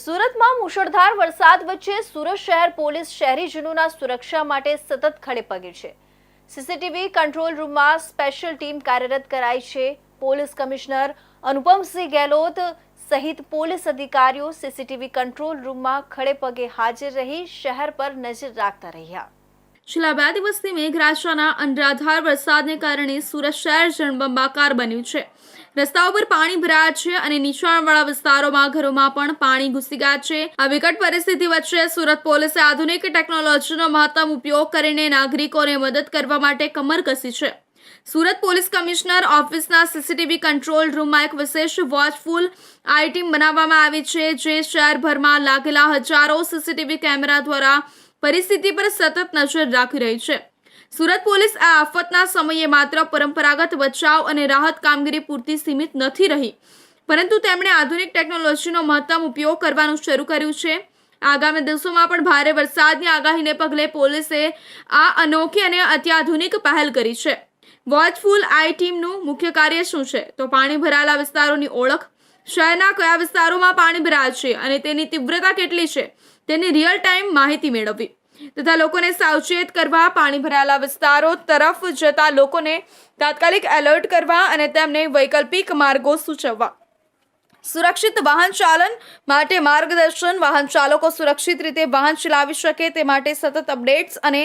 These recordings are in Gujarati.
સુરતમાં મુશળધાર વરસાદ વચ્ચે સુરત શહેર પોલીસ શહેરીજનોના સુરક્ષા માટે સતત ખડે પગે છે. સીસીટીવી કંટ્રોલ રૂમમાં સ્પેશિયલ ટીમ કાર્યરત કરાઈ છે. પોલીસ કમિશનર અનુપમસિંહ ગેહલોત સહિત પોલીસ અધિકારીઓ સીસીટીવી કંટ્રોલ રૂમમાં ખડે પગે હાજર રહી શહેર પર નજર રાખતા રહ્યા. છેલ્લા બે દિવસથી મેઘરાજાના અનરાધાર વરસાદને કારણે સુરત શહેર જળબંબાકાર બન્યું છે. રસ્તાઓ પર પાણી ભરાયા છે અને નીચાણવાળા વિસ્તારોમાં ઘરોમાં પણ પાણી ઘૂસી ગયા છે. આ વિકટ પરિસ્થિતિ વચ્ચે સુરત પોલીસે આધુનિક ટેકનોલોજીનો મહત્તમ ઉપયોગ કરીને નાગરિકોને મદદ કરવા માટે કમર કસી છે. સુરત પોલીસ કમિશનર ઓફિસના સીસીટીવી કંટ્રોલ રૂમમાં એક વિશેષ વોચફુલ આઈ ટીમ બનાવવામાં આવી છે, જે શહેરભરમાં લાગેલા હજારો સીસીટીવી કેમેરા દ્વારા પરિસ્થિતિ પર સતત નજર રાખી રહી છે. સુરત પોલીસ આ આફતના સમયે માત્ર પરંપરાગત બચાવ અને રાહત કામગીરી પૂરતી સીમિત નથી રહી. પરંતુ તેમણે આધુનિક ટેકનોલોજીનો મહત્તમ ઉપયોગ કરવાનું શરૂ કર્યું છે. આગામી દિવસોમાં પણ ભારે વરસાદની આગાહીને પગલે પોલીસે આ અનોખી અને અત્યાધુનિક પહેલ કરી છે. વોચફુલ આઈ ટીમનું મુખ્ય કાર્ય શું છે? તો પાણી ભરાયેલા વિસ્તારોની ઓળખ. શહેરના કયા વિસ્તારોમાં પાણી ભરાયા છે અને તેની તીવ્રતા કેટલી છે? તેની રિયલ ટાઈમ માહિતી મેળવવી. તથા લોકોને સાવચેત કરવા, પાણી ભરાયેલા વિસ્તારો તરફ જતા લોકોને તાત્કાલિક એલર્ટ કરવા અને તેમને વૈકલ્પિક માર્ગો સૂચવવા. સુરક્ષિત વાહન ચાલન માટે માર્ગદર્શન. વાહન ચાલકો સુરક્ષિત રીતે વાહન ચલાવી શકે તે માટે સતત અપડેટ્સ અને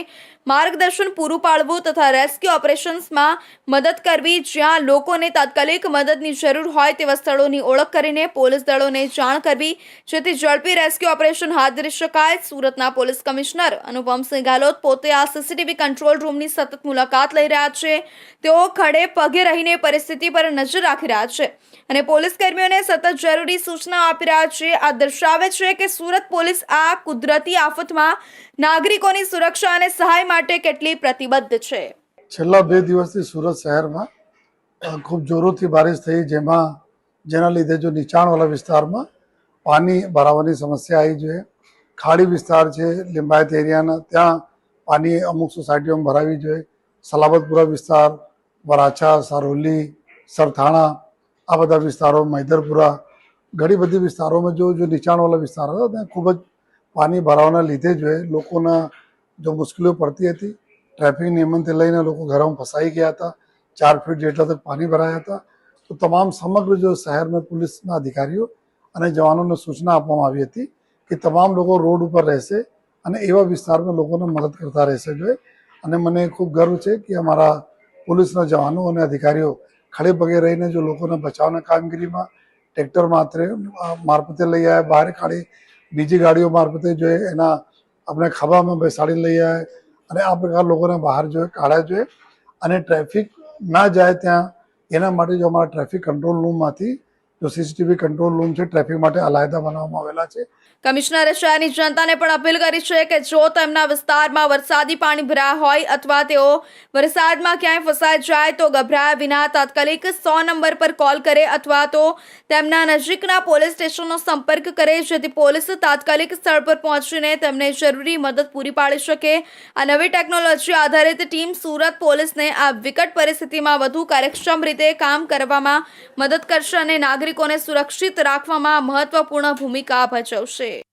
માર્ગદર્શન પૂરું પાડવું તથા રેસ્ક્યુ ઓપરેશન્સમાં મદદ કરવી. જ્યાં લોકોને તાત્કાલિક મદદની જરૂર હોય તેવા સ્થળોની ઓળખ કરીને પોલીસ દળોને જાણ કરવી. જેથી ઝડપી રેસ્ક્યુ ઓપરેશન હાથ ધરી શકાય. સુરતના પોલીસ કમિશનર અનુપમસિંહ ગેહલોત પોતે આ સીસીટીવી કંટ્રોલ રૂમની સતત મુલાકાત લઈ રહ્યા છે. તેઓ ખડે પગે રહીને પરિસ્થિતિ પર નજર રાખી રહ્યા છે અને પોલીસ કર્મીઓને સતત જરૂરી સૂચના આપી રહ્યા છે. આ દર્શાવે છે કે સુરત પોલીસ આ કુદરતી આફતમાં નાગરિકોની સુરક્ષા અને સહાય માટે કેટલી પ્રતિબદ્ધ છે. છેલ્લા બે દિવસથી સુરત શહેરમાં ખૂબ જોરોથી બારિશ થઈ, જેમાં, જેના લીધે જો નીચાણવાળા વિસ્તારમાં પાણી ભરાવાની સમસ્યા આવી છે. ખાડી વિસ્તાર છે, લિંબાયત એરિયાના, ત્યાં પાણી અમુક સોસાયટીઓમાં ભરાવી જોઈએ. સલાબતપુરા વિસ્તાર, વરાછા, સારોલી, સરથાણા આ બધા વિસ્તારો મૈદરપુરા, ઘણી બધી વિસ્તારોમાં જો જો નીચાણવાળા વિસ્તારો હતા, ત્યાં ખૂબ જ પાણી ભરાવાના લીધે જો હોય, લોકોના જો મુશ્કેલીઓ પડતી હતી, ટ્રાફિક નિયમનથી લઈને લોકો ઘરમાં ફસાઈ ગયા હતા, ચાર ફીટ જેટલા તક પાણી ભરાયા હતા. તો તમામ સમગ્ર જો શહેરમાં પોલીસના અધિકારીઓ અને જવાનોને સૂચના આપવામાં આવી હતી કે તમામ લોકો રોડ ઉપર રહેશે અને એવા વિસ્તારમાં લોકોને મદદ કરતા રહેશે જોઈએ અને મને ખૂબ ગર્વ છે કે અમારા પોલીસના જવાનો અને અધિકારીઓ ખડે પગે રહીને જો લોકોને બચાવના કામગીરીમાં ટ્રેક્ટર માત્ર મારફતે લઈ આવ્યા બહાર કાઢી બીજી ગાડીઓ મારફતે જોઈએ એના આપણે ખભામાં બેસાડી લઈ આવે અને આ પ્રકાર લોકોને બહાર જોઈએ કાઢ્યા જોઈએ અને ટ્રાફિક ના જાય ત્યાં એના માટે જો અમારા ટ્રાફિક કંટ્રોલ રૂમમાંથી જો સીસીટીવી કંટ્રોલ રૂમ છે, ટ્રાફિક માટે અલાયદા બનાવવામાં આવેલા છે. કમિશનરે શહેરની જનતાને પણ અપીલ કરી છે કે જો તેમના વિસ્તારમાં વરસાદી પાણી ભરાયા હોય અથવા તેઓ વરસાદમાં ક્યાંય ફસાઈ જાય તો ગભરાયા વિના તાત્કાલિક સો નંબર પર કોલ કરે અથવા તો તેમના નજીકના પોલીસ સ્ટેશનનો સંપર્ક કરે, જેથી પોલીસ તાત્કાલિક સ્થળ પર પહોંચીને તેમને જરૂરી મદદ પૂરી પાડી શકે. આ નવી ટેકનોલોજી આધારિત ટીમ સુરત પોલીસને આ વિકટ પરિસ્થિતિમાં વધુ કાર્યક્ષમ રીતે કામ કરવામાં મદદ કરશે અને નાગરિકોને સુરક્ષિત રાખવામાં મહત્વપૂર્ણ ભૂમિકા ભજવશે.